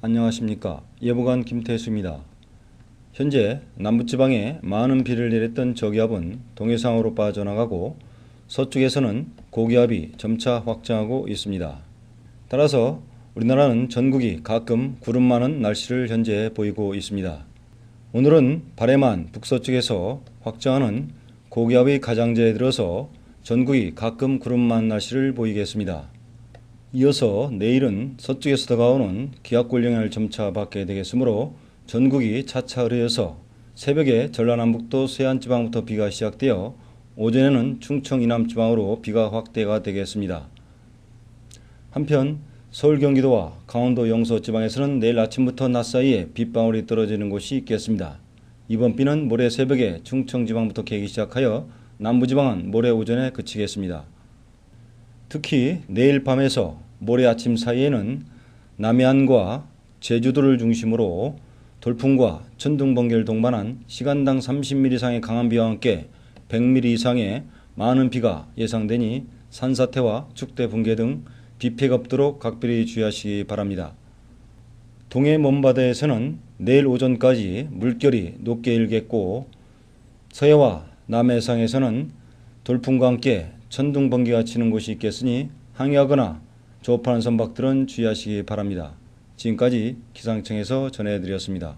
안녕하십니까 예보관 김태수입니다. 현재 남부지방에 많은 비를 내렸던 저기압은 동해상으로 빠져나가고 서쪽에서는 고기압이 점차 확장하고 있습니다. 따라서 우리나라는 전국이 가끔 구름 많은 날씨를 현재 보이고 있습니다. 오늘은 바래만 북서쪽에서 확장하는 고기압의 가장자에 들어서 전국이 가끔 구름 많은 날씨를 보이겠습니다. 이어서 내일은 서쪽에서 다가오는 기압골 영향을 점차 받게 되겠으므로 전국이 차차 흐려서 새벽에 전라남북도 서해안지방부터 비가 시작되어 오전에는 충청 이남지방으로 비가 확대가 되겠습니다. 한편 서울 경기도와 강원도 영서 지방에서는 내일 아침부터 낮 사이에 빗방울이 떨어지는 곳이 있겠습니다. 이번 비는 모레 새벽에 충청 지방부터 개기 시작하여 남부 지방은 모레 오전에 그치겠습니다. 특히 내일 밤에서 모레 아침 사이에는 남해안과 제주도를 중심으로 돌풍과 천둥 번개를 동반한 시간당 30mm 이상의 강한 비와 함께 100mm 이상의 많은 비가 예상되니 산사태와 축대 붕괴 등 비피가 없도록 각별히 주의하시기 바랍니다. 동해 먼바다에서는 내일 오전까지 물결이 높게 일겠고 서해와 남해상에서는 돌풍과 함께 천둥 번개가 치는 곳이 있겠으니 항해하거나 조업하는 선박들은 주의하시기 바랍니다. 지금까지 기상청에서 전해드렸습니다.